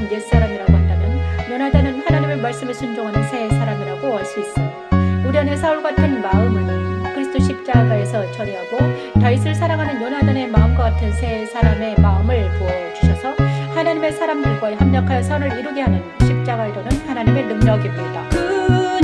순종한 옛 사람이라고 한다면 요나단은 하나님의 말씀에 순종하는 새 사람이라고 할 수 있습니다. 우리 안에 사울 같은 마음은 그리스도 십자가에서 처리하고 다윗을 사랑하는 요나단의 마음과 같은 새 사람의 마음을 부어 주셔서 하나님의 사람들과 협력하여 선을 이루게 하는 십자가이로는 하나님의 능력입니다. 그